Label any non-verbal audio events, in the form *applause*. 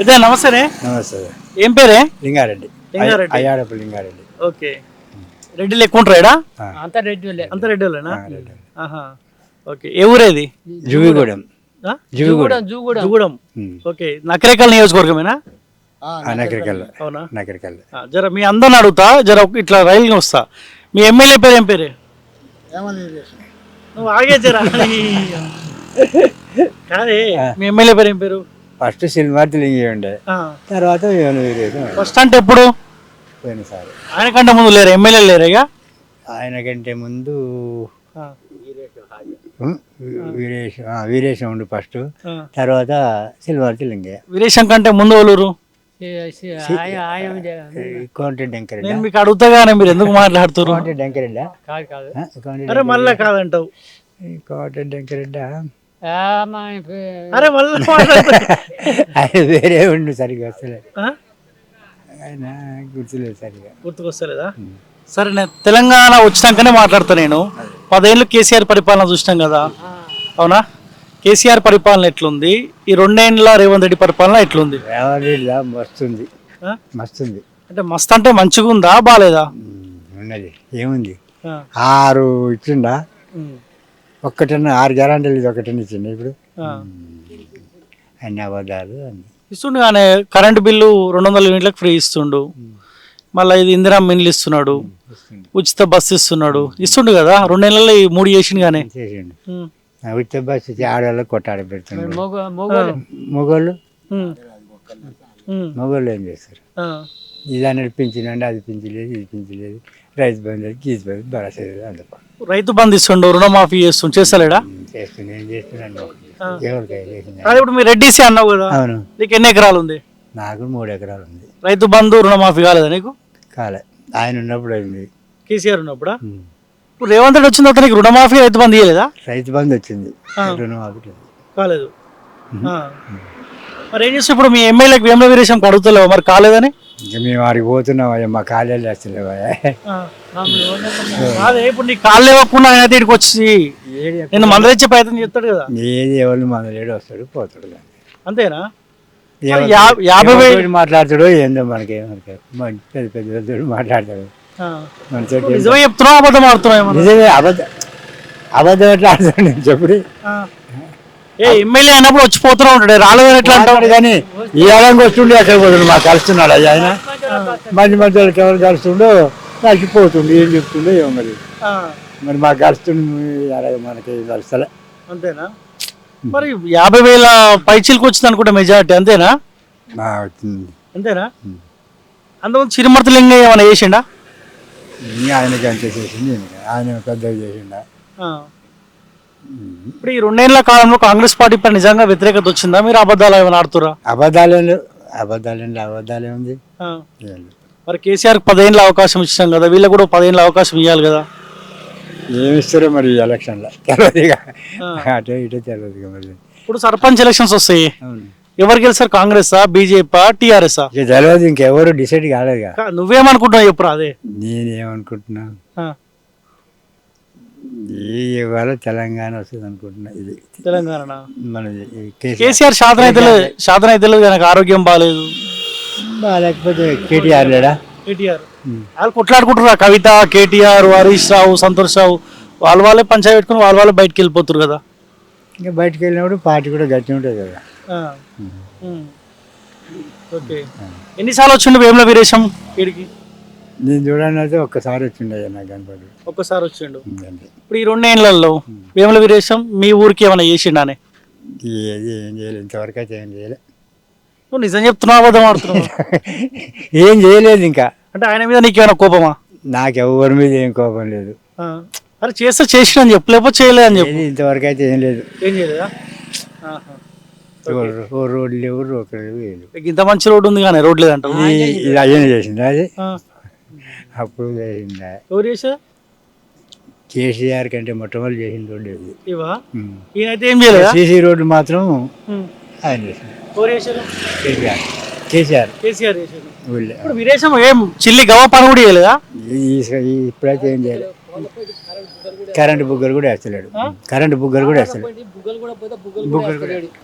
ఇదే నమస్తేనే. నమస్తే. ఏం పేరే? లింగారెడ్డి. లింగారెడ్డి. అయ్యాడపు లింగారెడ్డి. ఓకే. రెడ్డిలు ఎక్కువ ఉంటారు? ఆ, అంత రెడ్డి అంత రెడ్డిలేనా రెడ్డి. ఓకే. ఏ ఊరేది? జువిగూడెం? జువిగూడెం. జూగూడ జుగూడెం. ఓకే. నకరేకల్ నియోజకవర్గమేనా? ఆ, నకరికల్. అవునా? నకరికల్. ఆ, జర మీ అందరిని అడుగుతా జర ఇట్లా రైలుని వస్తా. మీ ఎమ్మెల్యే పేరు ఏం పేరే? నువ్వు ఆగే జరా. *laughs* కాదే మీ ఎమ్మెల్యే పేరు ఏం పేరు? ఫస్ట్ సినిమార్తి లింగి ఉండే తర్వాత వీరేది ఫస్ట్ అంటే ఎప్పుడు? పోయినసారి. ఆయన కంటే ముందు లేరు? ఎమ్మెల్యే లేరు ఇక? ఆయన కంటే ముందు వీరేష్ ఆ, వీరేశం ఉండు ఫస్ట్. తర్వాత సిల్వర్తి లింగయ్య వీరేశం కంటే ముందు వాళ్ళూరు కోంటి డెంకరెడ్డి? నేను మీకు అడుగుతా కానీ మీరు ఎందుకు మాట్లాడుతున్నారు? కోంటి డెంకరెడ్డా? కాదు కాదు. ఆ, కోంటి అరే మళ్ళా కాదంటావు. కోంటి డెంకరెడ్డా? ఆ, మా పే- అరే మళ్ళా. ఆయన *laughs* వేరే ఉండు వస్తలేదు? ఆయన గుర్తులేదు సరిగా గుర్తుకొస్తలేదా? సరే నేను తెలంగాణ వచ్చినాకనే మాట్లాడతా నేను. పదేళ్ళు కేసీఆర్ పరిపాలన చూసినాం కదా. అవునా? కేసీఆర్ పరిపాలన ఎట్లుంది? ఈ రెండేళ్ళ రేవంత్ రెడ్డి పరిపాలన ఎట్లుంది? మస్తుంది? మస్తుంది. అంటే మస్త్ అంటే మంచిగా ఉందా బాగాలేదా ఉన్నది. ఏముంది? ఆ. ఆరు ఇచ్చిండా. ఒక్కటన్నా ఆరు గ్యారంటీలు ఇది ఒకటన్నా ఇచ్చిండు ఇప్పుడు. అన్ని అబద్ధాలు అన్ని. ఇస్తుండు కానీ కరెంటు బిల్లు రెండు వందల యూనిట్లకు ఫ్రీ ఇస్తుండు. మళ్ళీ ఇది ఇందిరా మిన్లు ఇస్తున్నాడు. ఉచిత బస్సు ఇస్తున్నాడు. ఇస్తుండు కదా రెండు నెలల్లో ఈ మూడు చేసిండు కానీ. చేసిండు. ఉచిత బస్సు ఇచ్చి ఆడవాళ్ళకి కొట్టాడ పెడుతుండు. మొగ మొగోళ్ళు? మొగోళ్ళు? ఏం చేస్తారు? అనేది పింఛనండి అది పింఛలేదు ఇది పింఛలేదు రైతు బంధు గీజు బంధు లేదు అందుకో. రైతు బంధు ఇస్తుండు రుణమాఫీ చేస్తుండు చేస్తలేడా? చేస్తున్నా ఏం చేస్తున్నాను ఎవరికైనా చేసింది అది ఇప్పుడు మీరు రెడ్డిసి అన్నావు కదా అవును. నీకు ఎన్ని ఎకరాలు ఉంది నాకు మూడు ఎకరాలు ఉంది రైతు బంధు రుణమాఫీ కాలేదా నీకు? కాలే. ఆయన ఉన్నప్పుడు అయింది. కేసీఆర్ ఉన్నప్పుడా? ఉమ్. ఇప్పుడు రేవంత్ రెడ్డి వచ్చిన తర్వాత నీకు రుణమాఫీ రైతు బంధు ఇయ్యలేదా? రైతు బంధు వచ్చింది. రుణమాఫీ లేదు. కాలేదు. ఆ. మరి ఏం చేస్తే ఇప్పుడు మీ ఎమ్మెల్యేకి వేముల వీరేశం అడుగుతలేవు? మరి కాలేదని? ఇంకా మేము వారికి పోతున్నాం అయ్యా మా కాలేజీలు వస్తలేవా అదే ఇప్పుడు నీ కాళ్ళు ఇవ్వకుండా ఆయన ఇక్కడికి వచ్చి నేను మందలిచ్చే ప్రయత్నం చేస్తాడు కదా. ఏది ఎవరు మన లేడు వస్తాడు పోతాడు కానీ. అంతేనా ఎవరు- యాభై వేలు- ఎవరితోటి మాట్లాడతాడో ఏందో మనకి మనకి మంచి పెద్ద పెద్ద మాట్లాడతాడు. మనతో నిజమే చెప్తున్నావు అబద్ధం ఆడుతున్నావు ఏమన్నా? నిజమే అబద్ధం అబద్ధం ఎట్లా ఆడతాడు నేను చెప్పుడు. ఏ ఎమ్మెల్యే అయినప్పుడు వచ్చిపోతూనే ఉంటాడు. రాలేదని ఎట్లా అంటావు? కానీ ఈ ఏడంగా వస్తుండే అక్కడ పోతుండు. మాకు కలుస్తున్నాడు అయ్యా ఆయన. మంచి మంచి వాళ్ళకి ఎవరు కలుస్తుండో నాకు పోతుండు. ఏం చెప్తుండో ఏమో మరి. మరి మాకు కలుస్తుండు మనకి కలుస్తలే. అంతేనా? మరి యాభై వేల పైచీలకు వచ్చింది అనుకుంటా మెజార్టీ అంతేనా? అంతేనా? అంతకుముందు చిరుమర్తి లింగయ్య ఏమైనా చేసిండా? ఆయనకి అంతే చేసింది. ఆయన పెద్దగా చేసిండా. ఇప్పుడు ఈ రెండేళ్ళ కాలంలో కాంగ్రెస్ పార్టీ పై నిజంగా వ్యతిరేకత వచ్చిందా? మీరు అబద్ధాలు ఏమైనా ఆడుతురా అబద్ధాలేం అబద్ధాలేం అబద్ధాలే ఉంది. మరి కేసీఆర్ పదేళ్ళ అవకాశం ఇచ్చాం కదా వీళ్ళకి కూడా పదేళ్ళ అవకాశం ఇవ్వాలి కదా? ఏమి ఇస్తారో మరి ఎలక్షన్లో. తెలియదు అటో ఇటో తెలియదు మరి. ఇప్పుడు సర్పంచ్ ఎలక్షన్స్ వస్తాయి. ఎవరు గెలుస్తారు? కాంగ్రెసా బీజేపీ టీఆర్ఎస్ ఇక తెలియదు ఇంకెవరు డిసైడ్ కాలేదు నువ్వేమనుకుంటున్నావు చెప్పురా అదే? నేనేమనుకుంటున్నా? ఈ ఇవాళ తెలంగాణ వస్తుంది అనుకుంటున్నా ఇది. తెలంగాణ మన కేసీఆర్ శాతం అయితే శాతం అయితే లేదు నాకు ఆరోగ్యం బాగాలేదు లేకపోతే కేటీఆర్ లేడా? కేటీఆర్. వాళ్ళు కొట్లాడుకుంటారు కవిత కేటీఆర్ హరీష్ రావు సంతోష్ రావు. వాళ్ళ వాళ్ళే పంచాయతీ పెట్టుకుని వాళ్ళ వాళ్ళే బయటకు వెళ్ళిపోతారు కదా. ఇంకా బయటకు వెళ్ళినప్పుడు పార్టీ కూడా గట్టి ఉంటుంది కదా. ఓకే. ఎన్నిసార్లు వచ్చిండు వేముల వీరేశం వీడికి? నేను చూడండి అయితే ఒక్కసారి వచ్చిండే నాకు కనపడి ఒక్కసారి వచ్చిండు. అంతే. ఇప్పుడు ఈ రెండేళ్ళలో వేముల వీరేశం మీ ఊరికి ఏమైనా చేసిండానే? ఏది ఏం చేయలేదు ఇంతవరకు అయితే ఏం చేయలేదు నువ్వు నిజం చెప్తున్నావు అబద్ధం ఆడుతున్నావు? *laughs* ఏం చేయలేదు ఇంకా. అంటే ఆయన మీద నీకేమైనా కోపమా? నాకు ఎవరి మీద ఏం కోపం లేదు. ఆ. అరే చేస్తే చేసిన అని చెప్పు లేకపోతే చేయలేదని చెప్పు. ఏది ఇంతవరకు అయితే ఏం లేదు. ఏం చేయలేదా? ఆహా. ఓ- ఓ రోడ్లు లేవు మీకు ఇంత మంచి రోడ్డు ఉంది కానీ రోడ్ లేదంటావు ఇది అయ్యనే చేసింది అది ఆ. అప్పుడు చేసిందా ఎవరు చేసా కేసీఆర్ కంటే మొట్టమొదటి చేసిన రోడ్డు ఇవా. ఈయనైతే ఏం చేయలేదా? సీసీ రోడ్డు మాత్రం. ఆయన చేసింది ఎవరు చేశారు? కేసీఆర్. కేసీఆర్. చేశారు. ఇప్పుడు ఏం చిల్లి గవ్వ పని కూడా చేయలేదా? ఇప్పుడైతే ఏం చేయలేదు కరెంటు బుగ్గలు కూడా వేస్తలేడు. కరెంటు బుగ్గలు కూడా వేస్తలేడు. బుగ్గలు కూడా